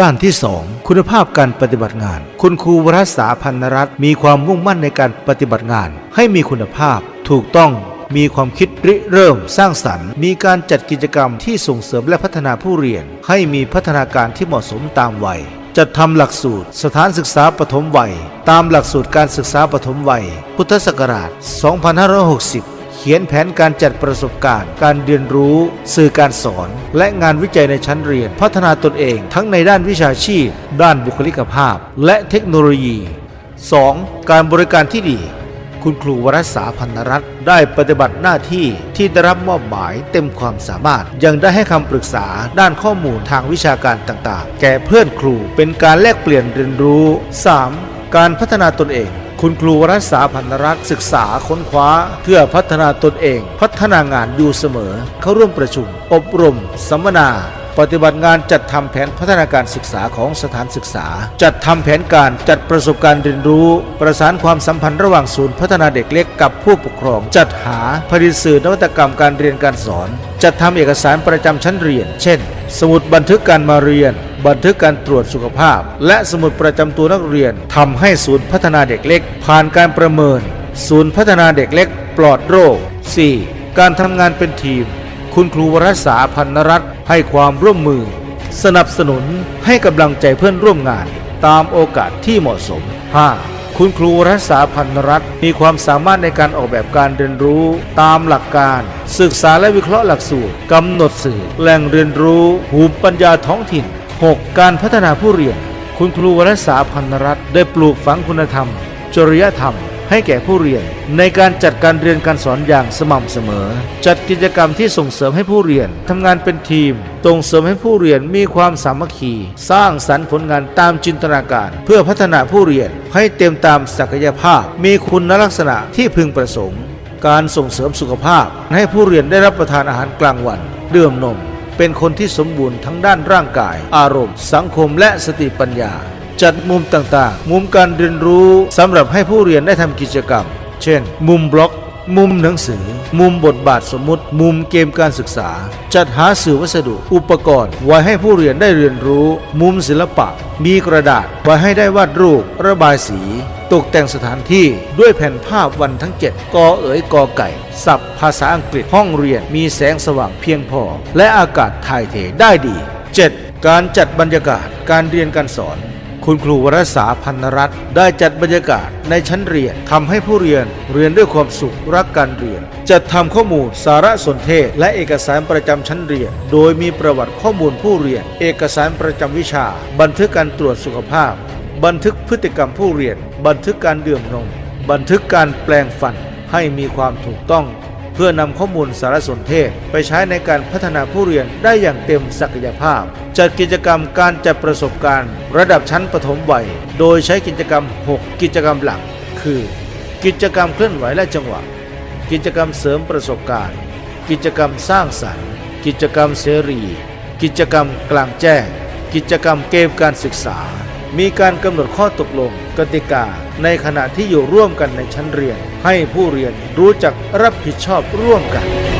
ด้านที่ 2 คุณภาพการปฏิบัติงาน คุณครูวรสาพันนรัตน์มีความมุ่งมั่นในการปฏิบัติงาน ให้มีคุณภาพ ถูกต้องมีความคิดริเริ่มสร้างสรรค์ มีการจัดกิจกรรมที่ส่งเสริมและพัฒนาผู้เรียน ให้มีพัฒนาการที่เหมาะสมตามวัย จัดทำหลักสูตร สถานศึกษาปฐมวัย ตามหลักสูตรการศึกษาปฐมวัย พุทธศักราช 2560 ขียนแผนการจัดประสบการณ์ การเรียนรู้ สื่อการสอน และงานวิจัยในชั้นเรียน พัฒนาตนเองทั้งในด้านวิชาชีพ ด้านบุคลิกภาพ และเทคโนโลยี 2. การบริการที่ดี คุณครูวรสาพันนรัตน์ได้ปฏิบัติหน้าที่ที่ได้รับมอบหมายเต็มความสามารถ ยังได้ให้คำปรึกษาด้านข้อมูลทางวิชาการต่าง ๆ แก่เพื่อนครูเป็นการแลกเปลี่ยนเรียนรู้ 3. การพัฒนาตนเอง คุณครูวรสาพันธรักษ์ศึกษาค้นคว้า เพื่อพัฒนาตนเอง พัฒนางานอยู่เสมอ เข้าร่วมประชุม อบรม สัมมนา ปฏิบัติงานจัดทำแผนพัฒนาการศึกษาของสถานศึกษา จัดทำแผนการจัดประสบการณ์เรียนรู้ ประสานความสัมพันธ์ระหว่างศูนย์พัฒนาเด็กเล็กกับผู้ปกครอง จัดหาผลิตสื่อนวัตกรรมการเรียนการสอน จัดทำเอกสารประจำชั้นเรียน เช่น สมุดบันทึกการมาเรียน บันทึกการตรวจสุขภาพ และสมุดประจำตัวนักเรียนทำให้ศูนย์พัฒนาเด็กเล็ก ผ่านการประเมิน ศูนย์พัฒนาเด็กเล็ก ปลอดโรค 4. การทำงานเป็นทีม คุณครูวรสาพันนรัตน์ให้ความร่วมมือ สนับสนุนให้กำลังใจเพื่อนร่วมงานตามโอกาสที่เหมาะสม 5. คุณครูรักษาพันรัตน์มีความสามารถในการออกแบบการเรียนรู้ตามหลักการ ศึกษาและวิเคราะห์หลักสูตรกำหนดสื่อแหล่งเรียนรู้ภูมิปัญญาท้องถิ่น 6. การพัฒนาผู้เรียน คุณครูวรสาพันนรัตน์ได้ปลูกฝังคุณธรรม จริยธรรม ให้แก่ผู้เรียน ในการจัดการเรียนการสอนอย่างสม่ำเสมอ จัดกิจกรรมที่ส่งเสริมให้ผู้เรียนทำงานเป็นทีมส่งเสริมให้ผู้เรียนมีความสามัคคี สร้างสรรค์ผลงานตามจินตนาการ เพื่อพัฒนาผู้เรียนให้เต็มตามศักยภาพ มีคุณลักษณะที่พึงประสงค์ การส่งเสริมสุขภาพ ให้ผู้เรียนได้รับประทานอาหารกลางวันดื่มนม เป็นคนที่สมบูรณ์ทั้งด้านร่างกาย อารมณ์ สังคมและสติปัญญา จัดมุมต่างๆ มุมการเรียนรู้สำหรับให้ผู้เรียนได้ทำกิจกรรม เช่น มุมบล็อก มุมหนังสือ มุมบทบาทสมมติ มุมเกมการศึกษา จัดหาสื่อวัสดุ อุปกรณ์ ไว้ให้ผู้เรียนได้เรียนรู้ มุมศิลปะ มีกระดาษ ไว้ให้ได้วาดรูป ระบายสี ตกแต่งสถานที่ด้วยแผ่นภาพวันทั้ง 7กอเอ๋ยกอไก่ ศัพท์ ภาษาอังกฤษห้องเรียนมีแสงสว่างเพียงพอ และอากาศถ่ายเทได้ดี 7. การจัดบรรยากาศการเรียนการสอน คุณครูวรสาพันรัตน์ได้จัดบรรยากาศในชั้นเรียนทำให้ผู้เรียนเรียนด้วยความสุขรักการเรียน จัดทำข้อมูลสารสนเทศ และเอกสารประจำชั้นเรียน โดยมีประวัติข้อมูลผู้เรียน เอกสารประจำวิชา บันทึกการตรวจสุขภาพ บันทึกพฤติกรรมผู้เรียน บันทึกการดื่มนม บันทึกการแปลงฟันให้มีความถูกต้อง เพื่อนำข้อมูลสารสนเทศ ไปใช้ในการพัฒนาผู้เรียนได้อย่างเต็มศักยภาพ จัดกิจกรรมการจัดประสบการณ์ ระดับชั้นปฐมวัย โดยใช้กิจกรรม 6 กิจกรรมหลัก คือ กิจกรรมเคลื่อนไหวและจังหวะ กิจกรรมเสริมประสบการณ์ กิจกรรมสร้างสรรค์ กิจกรรมเสรี กิจกรรมกลางแจ้ง กิจกรรมเกมการศึกษา มีการกำหนดข้อตกลงกติกา ในขณะที่อยู่ร่วมกันในชั้นเรียน ให้ผู้เรียนรู้จักรับผิดชอบร่วมกัน